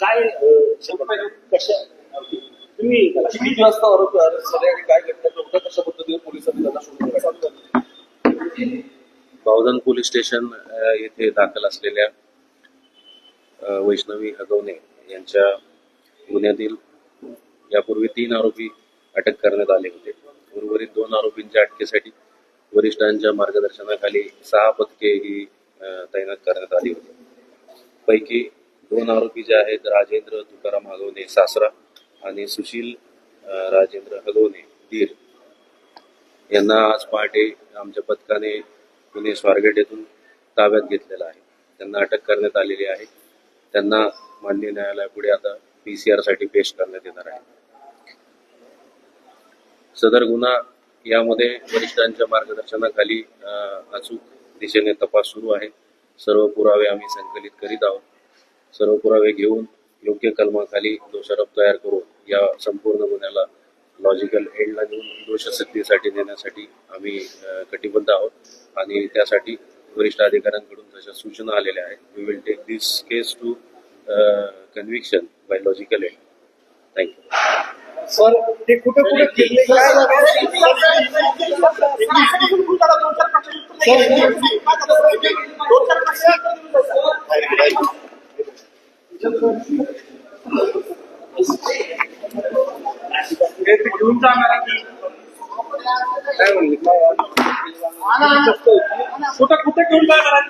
काय अं, कशा तुम्ही किती वाजता आरोपी अरेस्ट झाले आणि काय घटना घडल्या कशा पद्धतीने पोलिसांनी त्यांना शोधून बावधन पोलीस स्टेशन येथे दाखल असलेल्या वैष्णवी हगवणे यांच्या गुन्ह्यातील यापूर्वी तीन आरोपी अटक करण्यात आले होते. उर्वरित दोन आरोपींच्या अटकेसाठी वरिष्ठांच्या मार्गदर्शनाखाली सहा पथके ही तैनात करण्यात आली होती. पैकी दोन आरोपी जे आहेत राजेंद्र तुकाराम हगवणे सासरा आणि सुशील राजेंद्र हगवणे दीर. यांना आज पहाटे आमच्या पथकाने पुणे स्वारगेट येथून ताब्यात घेतलेला आहे. त्यांना अटक करण्यात आलेली आहे. त्यांना माननीय न्यायालयापुढे आता पी सी आरसाठी पेश करण्यात येणार आहे. सदर गुन्हा यामध्ये वरिष्ठांच्या मार्गदर्शनाखाली अं, अचूक दिशेने तपास सुरू आहे. सर्व पुरावे आम्ही संकलित करीत आहोत. सर्व पुरावे घेऊन योग्य कलमाखाली दोषारोप तयार करून या संपूर्ण गुन्ह्याला लॉजिकल एंडला नेऊन दोषसिद्धीसाठी नेण्यासाठी आम्ही कटिबद्ध आहोत. आणि त्यासाठी वरिष्ठ अधिकाऱ्यांकडून जशा सूचना आलेल्या आहेत we will take this case to conviction by logical end thank you sir ते कुठे कुठे काय घेऊन जाणार काय म्हणले कुठं कुठे घेऊन जाणार